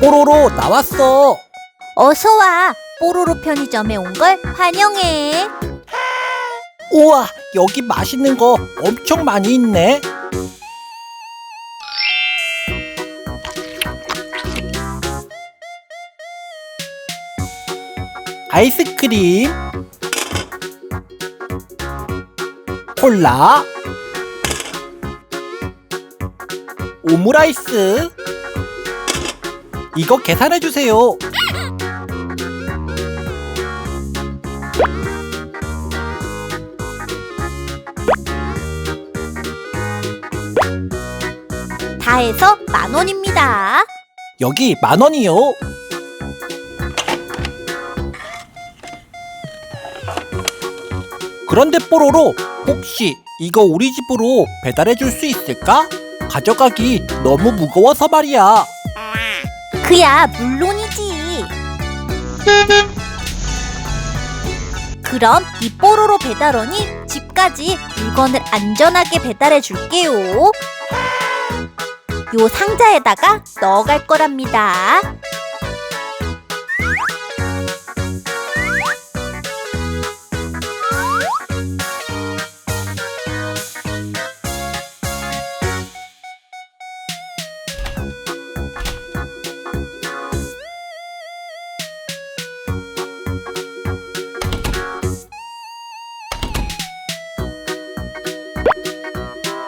뽀로로 나왔어. 어서 와. 뽀로로 편의점에 온 걸 환영해. 우와, 여기 맛있는 거 엄청 많이 있네. 아이스크림, 콜라, 오므라이스. 이거 계산해 주세요. 다 해서 만 원입니다. 여기 만 원이요. 그런데 뽀로로 혹시 이거 우리 집으로 배달해 줄 수 있을까? 가져가기 너무 무거워서 말이야. 그야 물론이지. 그럼 이 뽀로로 배달원이 집까지 물건을 안전하게 배달해 줄게요. 요 상자에다가 넣어갈 거랍니다.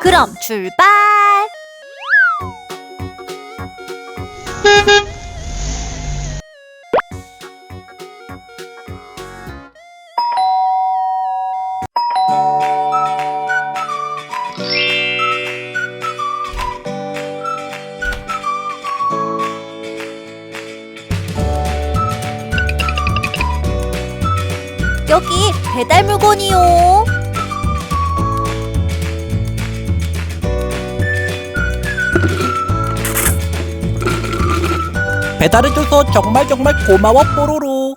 그럼 출발! 배달 물건이요. 배달해줘서 정말 정말 고마워 뽀로로.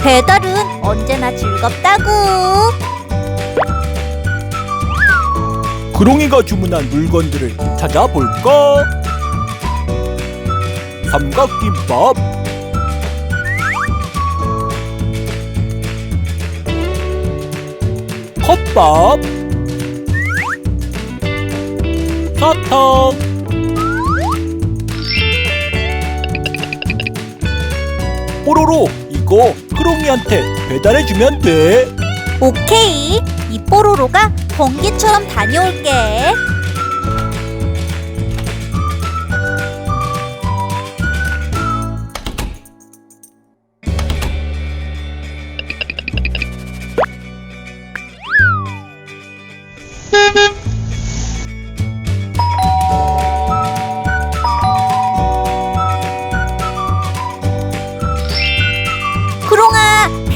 배달은 언제나 즐겁다고. 구롱이가 주문한 물건들을 찾아볼까? 삼각김밥 컵밥 사탕 뽀로로 이거 크롱이한테 배달해주면 돼 오케이. 이 뽀로로가 번개처럼 다녀올게.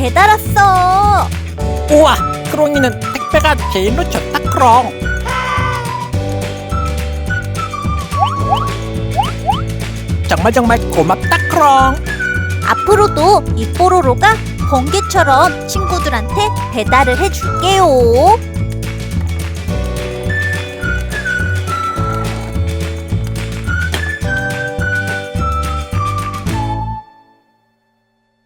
배달 왔어. 우와 크롱이는 택배가 제일로 좋다 크롱 정말 정말 고맙다 크롱 앞으로도 이 뽀로로가 번개처럼 친구들한테 배달을 해줄게요.